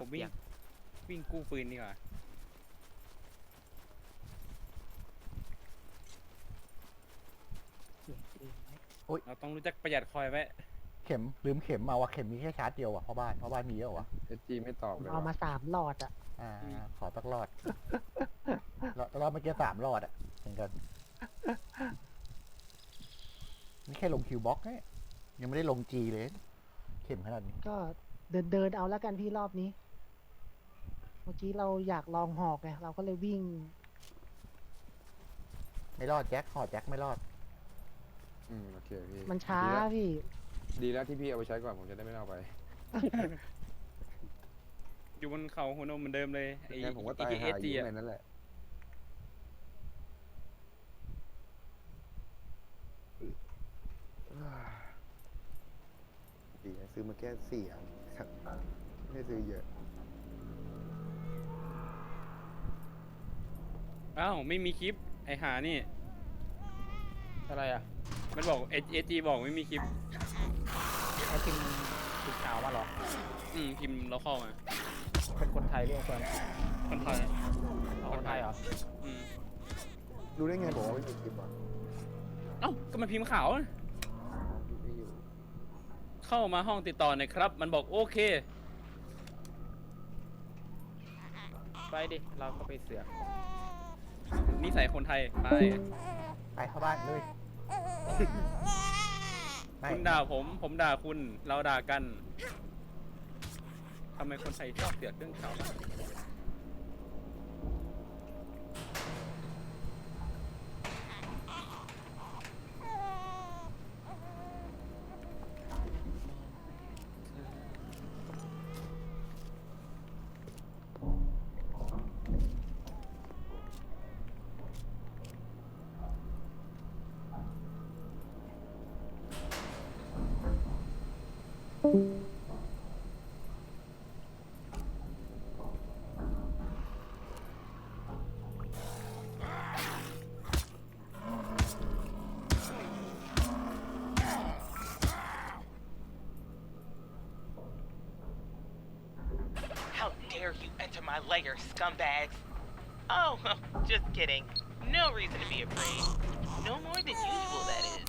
ผมวิ่ง วิ่งกู้ปืนดีกว่าเสียงเองไหมเราต้องรู้จักประหยัดคอยไว้ เข็มลืมเข็มมาว่ะเข็มมีแค่ชาร์จเดียวอะพ่อบ้านพ่อบ้านมีเยอะวะเอจีไม่ตอบเลยเอามาว่ะสามหลอดอะ อ่าขอสักรอดรอดรอดเมื่อกี้สามรอดอะเหมือนกันนี่แค่ลงคิวบ็อกเนี่ยยังไม่ได้ลงจีเลย เข็มขนาดนี้ก็เดินเดินเอาแล้วกันพี่รอบนี้ เมื่อกี้เราอยากลองหอกไงเราก็เลยวิ่ง ไม่รอดแจ็คขอแจ็คไม่รอด อืมโอเคพี่มันช้าดีแล้วพี่ ดีแล้วที่พี่เอาไปใช้ก่อนผมจะได้ไม่เอาไป อยู่บนเขาหัวนมเหมือนเดิมเลยไอ้งั้นผมก็ตายเอหาอจียู่อะในนั้นแหละ ดีนะซื้อมาแค่สี่อันครับไม่ได้ซื้อเยอะ อ้าวไม่มีคลิปไอหานี่ อะไรอะมันบอกเอเอจีบอกไม่มีคลิปไอพิมพ์ติดข่าวมาเหรอ อืมพิมพ์เราเข้ามาเป็นคนไทยเรียกคนคนไทยเอาคนไทยเหรอ อืมรู้ได้ไงบอกว่าไม่มีคลิปอะเอ้าก็มันพิมพ์ข่าวอะไม่อยู่เข้ามาห้องติดต่อหน่อยครับ มันบอกโอเค ไปดิ เราก็ไปเสือก นิสัยคนไทยไปไปเข้าบ้านเลยไม่คุณด่าผม ผมด่าคุณ เราด่ากันทำไมคนไทยชอบเสือกเรื่องข่าว my scumbags? Oh, just kidding. No reason to be afraid. No more than usual, that is.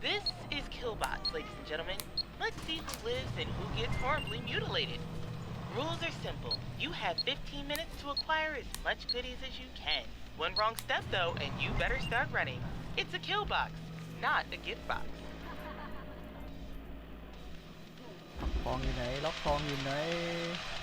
This is Killbots, ladies and gentlemen. Let's see who lives and who gets horribly mutilated. Rules are simple. You have 15 minutes to acquire as much goodies as you can. One wrong step, though, and you better start running. It's a kill box, not a gift box. ทองอยู่ไหนล็อกทองอยู่ไหน「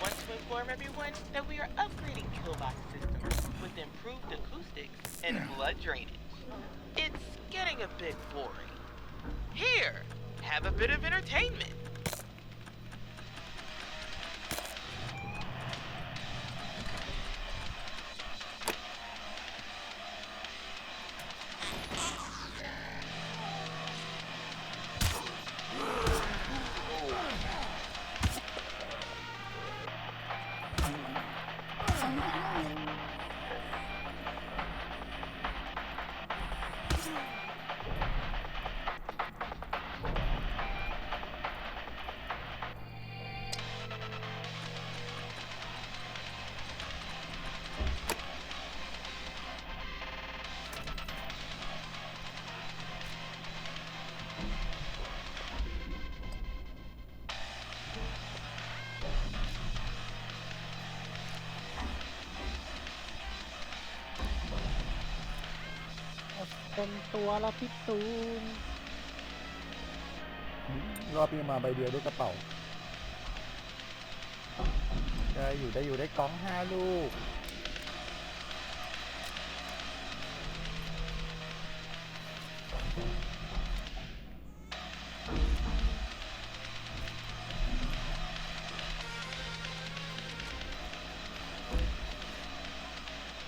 want to inform everyone that we are upgrading Killbox systems with improved acoustics and blood drainage. It's getting a bit boring. Here, have a bit of entertainment. เป็นตัวแล้วพี่ตูนรอบนี้มาใบเดียวด้วยกระเป๋าได้อยู่ได้อยู่ได้กล่องห้าลูก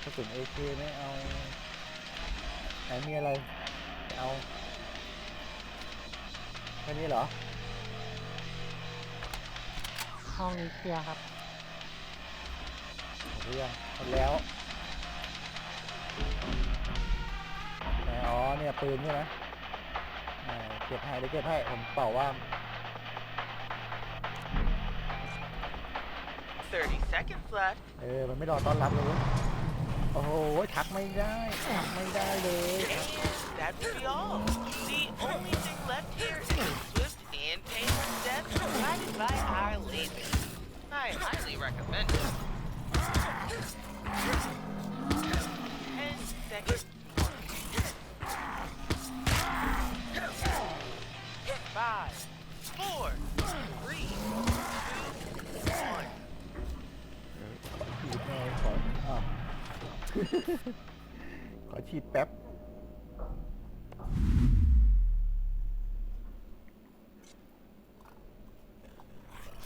กระสุนเอเคไม่เอา ไหนมีอะไร เอาแค่นี้เหรอ ห้องนี้เคลียร์ครับ หมดหรือยังหมดแล้วไหนอ๋อ เนี่ยปืนใช่ไหมอ่าเก็บให้เดี๋ยวเก็บให้ ผมเป่าว่าง30 seconds left. เออ มันไม่รอต้อนรับเลยเว้ยโ อ้โห ทักไม่ได้ทักไม่ได้เลย And that will be all. The only thing left here is a swift and painless death provided by our lady. I highly recommend it. Ten seconds. ขอฉีดแป๊บ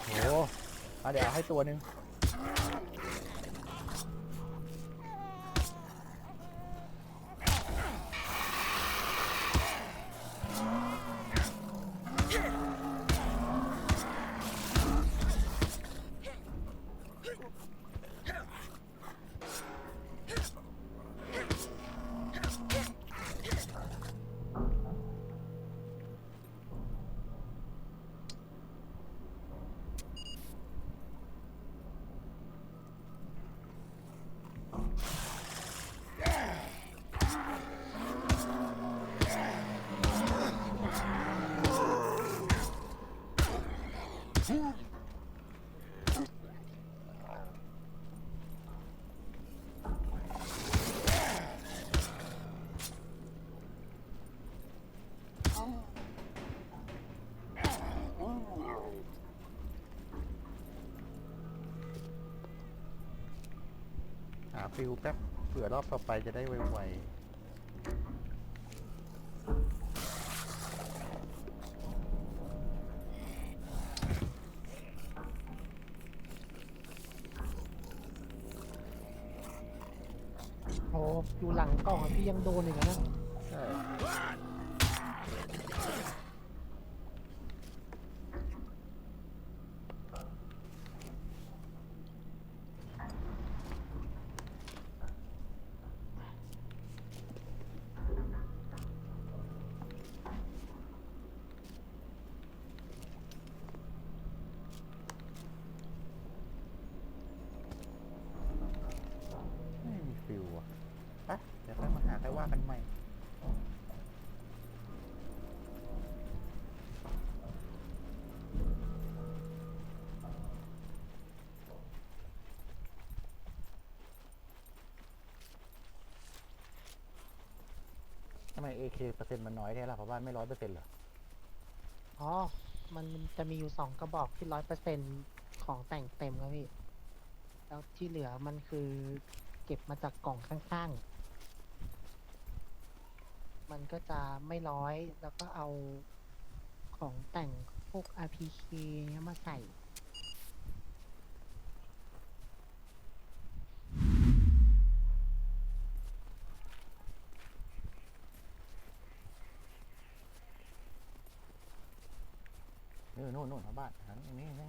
โหอะเดี๋ยวให้ตัวหนึ่ง ฟิลแป๊บเผื่อรอบต่อไปจะได้ไวโอ้อยู่หลังกล่องอะพี่ยังโดนอีกนะๆใช่ไม่มีฟิลอะไปเดี๋ยวค่อยมาหาค่อย ว่ากันใหม่ ทำไม AK เปอร์เซ็นต์มันน้อยแท้ล่ะเพราะว่าไม่ร้อยเปอร์เซ็นต์เหรอ อ๋อ มันจะมีอยู่สองกระบอกที่ร้อยเปอร์เซ็นของแต่งเต็มครับพี่ แล้วที่เหลือมันคือเก็บมาจากกล่องข้างๆ มันก็จะไม่ร้อยแล้วก็เอาของแต่งพวก RPK เนี้ยมาใส่ เออโน่นโน่นเอาบ้านหานี่นี่นี่